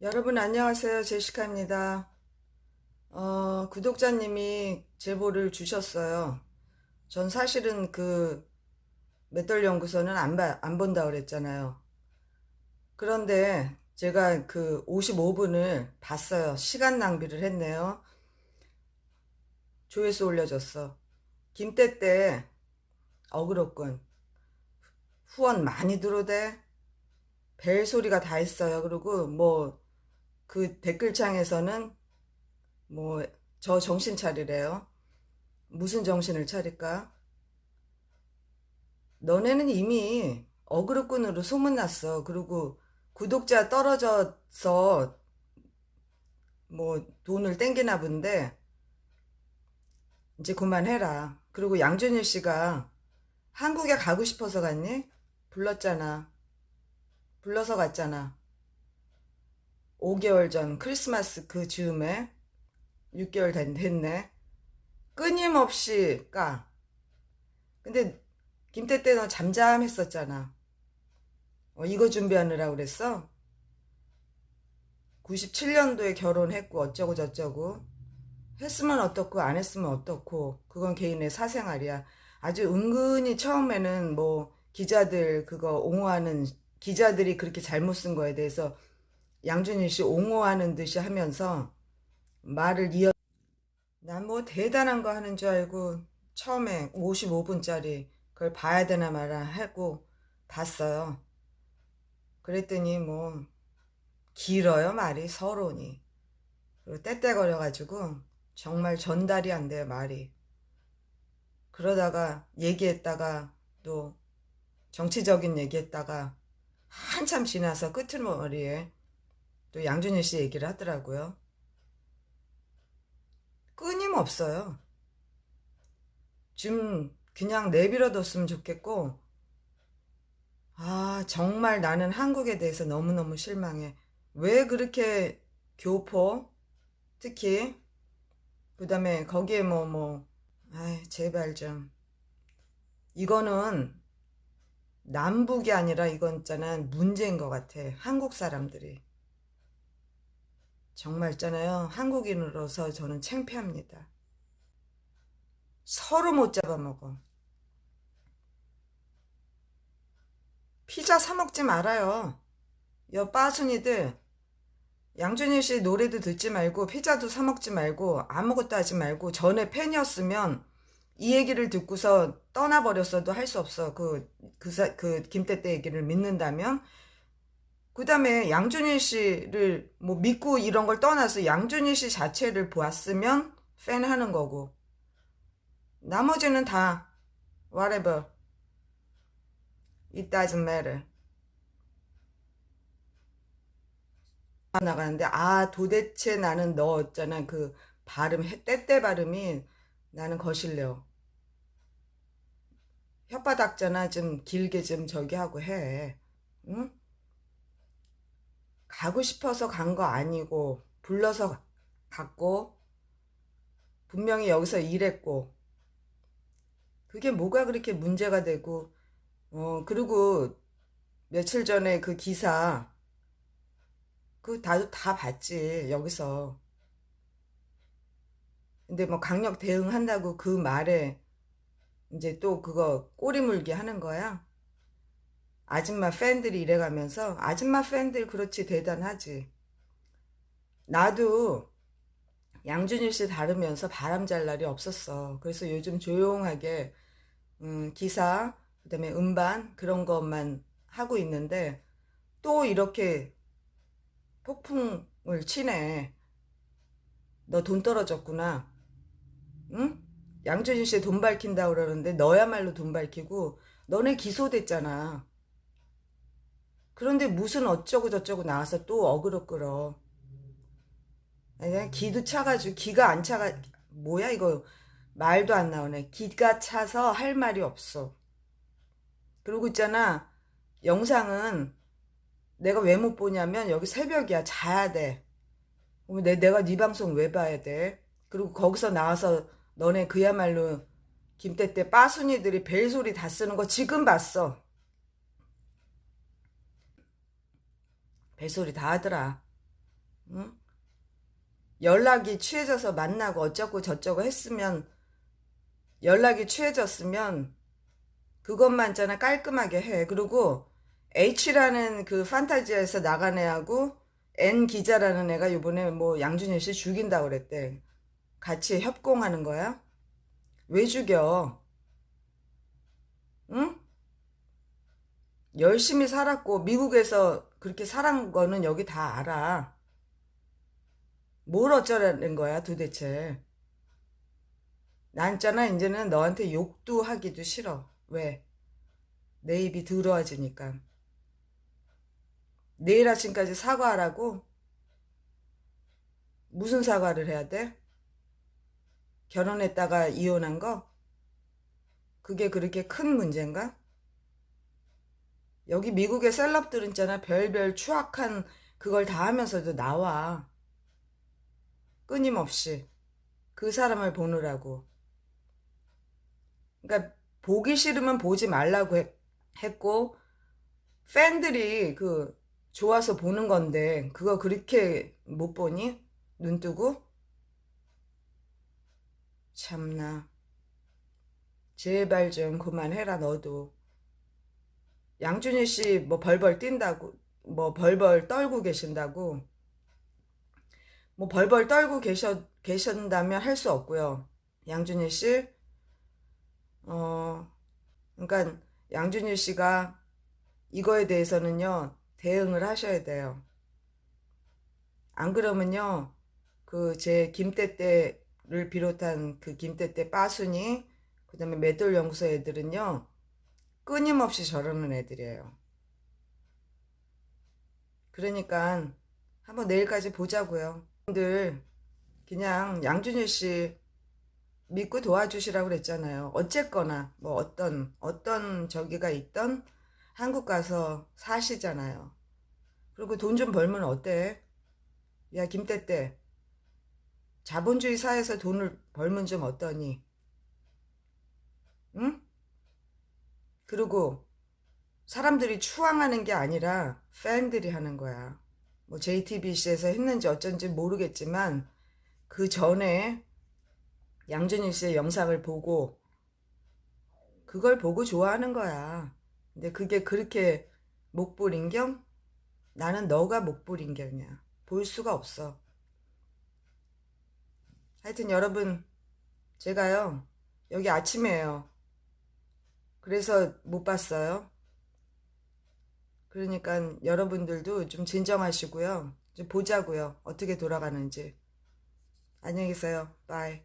여러분 안녕하세요. 제시카입니다. 어, 구독자님이 제보를 주셨어요. 전 사실은 그 맷돌 연구소는 안, 봐, 안 본다 그랬잖아요. 그런데 제가 그 55분을 봤어요. 시간 낭비를 했네요. 조회수 올려줬어. 김때 때 어그로군. 후원 많이 들어대. 벨 소리가 다 있어요. 그리고 뭐 그 댓글창에서는 뭐 저 정신 차리래요. 무슨 정신을 차릴까? 너네는 이미 어그로꾼으로 소문났어. 그리고 구독자 떨어져서 뭐 돈을 땡기나 본데 이제 그만해라. 그리고 양준일 씨가 한국에 가고 싶어서 갔니? 불렀잖아. 불러서 갔잖아. 5개월 전 크리스마스 그 즈음에 6개월 됐- 됐네. 끊임없이 까. 근데 김태 때너 잠잠했었잖아. 어, 이거 준비하느라 그랬어? 97년도에 결혼했고 어쩌고 저쩌고 했으면 어떻고 안 했으면 어떻고 그건 개인의 사생활이야. 아주 은근히 처음에는 뭐 기자들 그거 옹호하는 기자들이 그렇게 잘못 쓴 거에 대해서 양준일 씨 옹호하는 듯이 하면서 말을 이어 난 뭐 대단한 거 하는 줄 알고 처음에 55분짜리 그걸 봐야 되나 말아 하고 봤어요. 그랬더니 뭐 길어요 말이? 서론이. 그리고 떼떼거려 가지고 정말 전달이 안 돼요 말이. 그러다가 얘기했다가 또 정치적인 얘기했다가 한참 지나서 끄트머리에 또 양준일 씨 얘기를 하더라고요. 끊임없어요. 좀 그냥 내버려뒀으면 좋겠고 아 정말 나는 한국에 대해서 너무너무 실망해. 왜 그렇게 교포 특히 그 다음에 거기에 뭐 뭐 아이 제발 좀 이거는 남북이 아니라 이건 있잖아 문제인 것 같아. 한국 사람들이. 정말 있잖아요. 한국인으로서 저는 창피합니다. 서로 못 잡아먹어. 피자 사 먹지 말아요. 여 빠순이들 양준일 씨 노래도 듣지 말고 피자도 사 먹지 말고 아무것도 하지 말고 전에 팬이었으면 이 얘기를 듣고서 떠나버렸어도 할 수 없어. 그, 그, 사- 그 김태태 얘기를 믿는다면 그 다음에 양준일 씨를 뭐 믿고 이런 걸 떠나서 양준일 씨 자체를 보았으면 팬 하는 거고. 나머지는 다, whatever. It doesn't matter. 나가는데, 아, 도대체 나는 너 있잖아. 그 발음, 때때 발음이 나는 거실려. 혓바닥잖아. 좀 길게 좀 저기 하고 해. 응? 가고 싶어서 간 거 아니고 불러서 갔고 분명히 여기서 일했고. 그게 뭐가 그렇게 문제가 되고? 어 그리고 며칠 전에 그 기사 그 다도 다 봤지 여기서. 근데 뭐 강력 대응한다고 그 말에 이제 또 그거 꼬리 물기 하는 거야 아줌마 팬들이 이래가면서 아줌마 팬들 그렇지 대단하지. 나도 양준일 씨 다루면서 바람 잘 날이 없었어. 그래서 요즘 조용하게 음, 기사 그다음에 음반 그런 것만 하고 있는데 또 이렇게 폭풍을 치네. 너 돈 떨어졌구나. 응? 양준일 씨 돈 밝힌다 그러는데 너야말로 돈 밝히고 너네 기소됐잖아. 그런데 무슨 어쩌고 저쩌고 나와서 또 어그로 끌어. 아니, 기도 차가지고 기가 안 차가 뭐야 이거 말도 안 나오네. 기가 차서 할 말이 없어. 그리고 있잖아 영상은 내가 왜 못 보냐면 여기 새벽이야 자야 돼. 내 내가 네 방송 왜 봐야 돼? 그리고 거기서 나와서 너네 그야말로 김태태 빠순이들이 벨소리 다 쓰는 거 지금 봤어. 벨소리 다 하더라. 응? 연락이 취해져서 만나고 어쩌고 저쩌고 했으면 연락이 취해졌으면 그것만 있잖아 깔끔하게 해. 그리고 H라는 그 판타지에서 나간 애하고 N 기자라는 애가 요번에 뭐 양준일 씨 죽인다고 그랬대. 같이 협공하는 거야? 왜 죽여? 응? 열심히 살았고 미국에서 그렇게 살은 거는 여기 다 알아. 뭘 어쩌라는 거야 도대체. 난 있잖아 이제는 너한테 욕도 하기도 싫어. 왜? 내 입이 더러워지니까. 내일 아침까지 사과하라고? 무슨 사과를 해야 돼? 결혼했다가 이혼한 거? 그게 그렇게 큰 문제인가? 여기 미국의 셀럽들은 있잖아 별별 추악한 그걸 다 하면서도 나와. 끊임없이 그 사람을 보느라고. 그러니까 보기 싫으면 보지 말라고 해- 했고 팬들이 그 좋아서 보는 건데 그거 그렇게 못 보니? 눈 뜨고? 참나. 제발 좀 그만해라 너도. 양준일 씨 뭐 벌벌 뛴다고 뭐 벌벌 떨고 계신다고 뭐 벌벌 떨고 계셔 계신다면 할 수 없고요. 양준일 씨 어, 그러니까 양준일 씨가 이거에 대해서는요, 대응을 하셔야 돼요. 안 그러면요, 그 제 김떼떼를 비롯한 그 김떼떼 빠순이, 그 다음에 맷돌 연구소 애들은요, 끊임없이 저러는 애들이에요. 그러니까 한번 내일까지 보자고요. 분들 그냥 양준일 씨 믿고 도와주시라고 그랬잖아요. 어쨌거나 뭐 어떤 어떤 저기가 있던 한국 가서 사시잖아요. 그리고 돈 좀 벌면 어때? 야 김떼떼 자본주의 사회에서 돈을 벌면 좀 어떠니? 응? 그리고 사람들이 추앙하는 게 아니라 팬들이 하는 거야. 뭐 JTBC에서 했는지 어쩐지 모르겠지만 그 전에 양준일 씨의 영상을 보고 그걸 보고 좋아하는 거야. 근데 그게 그렇게 목불인 경? 나는 너가 목불인 경이야. 볼 수가 없어. 하여튼 여러분, 제가요, 여기 아침에요. 그래서 못 봤어요. 그러니까 여러분들도 좀 진정하시고요. 좀 보자고요. 어떻게 돌아가는지. 안녕히 계세요. 바이.